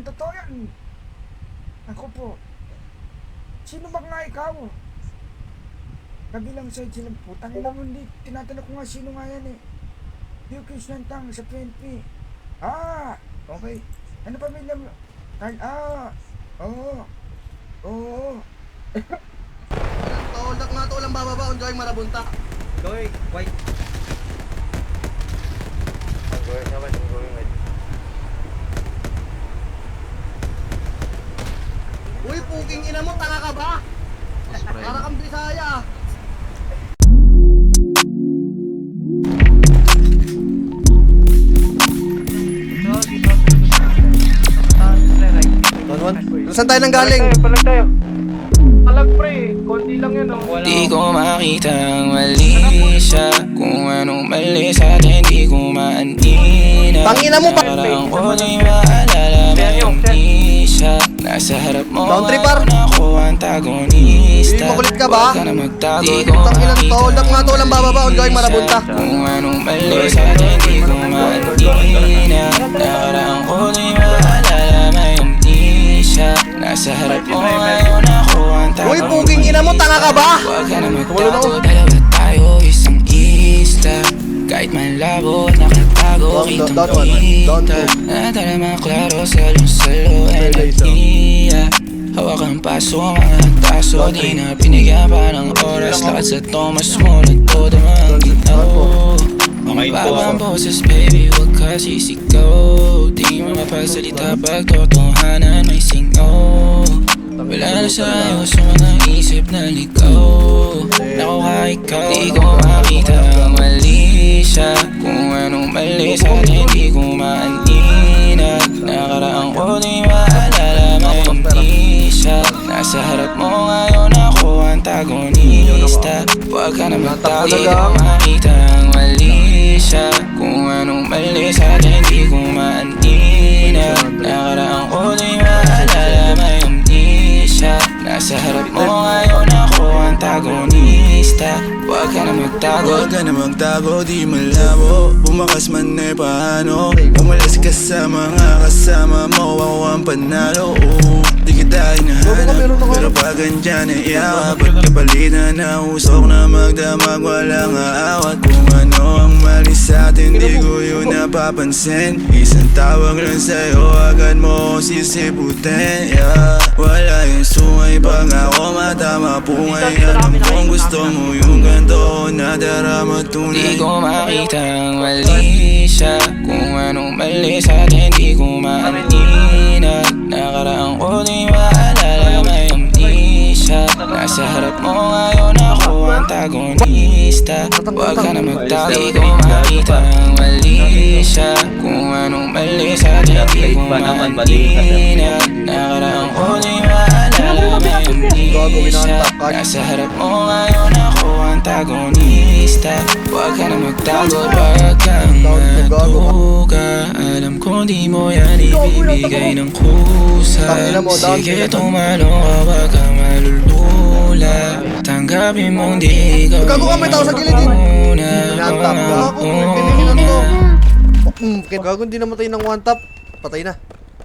Totoo yan. Ako po. Sino ba nga ikaw? Kabilang side sila. Putang ina mo, hindi. Tinatanong ko nga sino nga yan eh. Yukis Nantang sa PNP. Ah! Okay. Ano pamilya mo? Carl, ah! Oo. Oo. Toldak nga to lang bababa on going marabunta. Goy, white. Uy, puking ina mo, tanga ka ba? Para kang Bisaya. Saan tayo nang galing? Palag tayo. Palag pre, konti lang yun oh. Di ko makitang mali siya Kung anong mali sa atin di ko maanina Tangina mo pa- Parang ko di maalala siya Nasa harap mo par. ngayon ako antagonista Uy, makulit ka ba? Huwag ka na magtago ko Tangina, makitang toldak nga to lang bababa on going marabunta. Kung anong mali sa atin di ko maanina Nakaraan ko di maalala di siya Nasa harap mo ngayon ako antagonista Uy, puking ina mo, tanga ka ba? Huwag ka na magtago, dalawa tayo, isang ista Kahit man labo at nakatago, Down, kitang down, down, down, kita down. Nadala maklaro, salo-salo, enerhiya Hawak ang paso, mga taso, di na binigyan pa ng oras. Lahat sa Thomas mo, nagtodo mga ginaw Mababa ang boses, baby, huwag ka sisigaw. Di mo mapagsalita pag totohanan may singaw. Wala na sa iyo sa mga isip na ligaw. Naku ka ikaw Di ko makita ang siya. Kung anong mali sa atin di ko maanina Nakaraan ko di maalala mayroong di siya. Nasa harap mo ngayon ako antagonista. Huwag ka na magtago Di ko makita ang mali siya. Kung anong mali sa atin di ko maanina antagonista Huwag ka na magtago. Huwag ka na magtago, di malabo. Bumakas man eh paano Umalas ka sa mga kasama mo Ako ang panalo. Oo, Di kita hinahanap. Pero pag andyan ay iyawa Ba't kapalitan na usok na magdamag Walang aawat Kung ano ang mali sa atin Di ko yun napapansin. Isang tawag lang sa'yo Agad mo sisiputin. Yeah. Wala yung sungay pag ako matama Pungay Alam kong gusto mo. Yung ganito Nadarama Di tunay. Ko makita ang mali siya Kung anong mali sa atin di ko maanina Nakaraan ko di maalala mayroong di siya Nasa harap mo ngayon ako antagonista Huwag ka na magtago Di ko makita ang mali siya Kung anong mali sa atin di ko maanina Nakaraan ko di maalala di siya Nasa harap mo ngayon ako antagonista. Huwag ka na magtago, huwag kang matuka Alam ko di mo yan ibibigay ng kusa. Sige tumalong ka, huwag kang malulula. Tanggapin mong di ikaw Gago ka, may tao sa gilid, pinigilan to. Mm, Gago hindi namatay ng one tap. Patay na.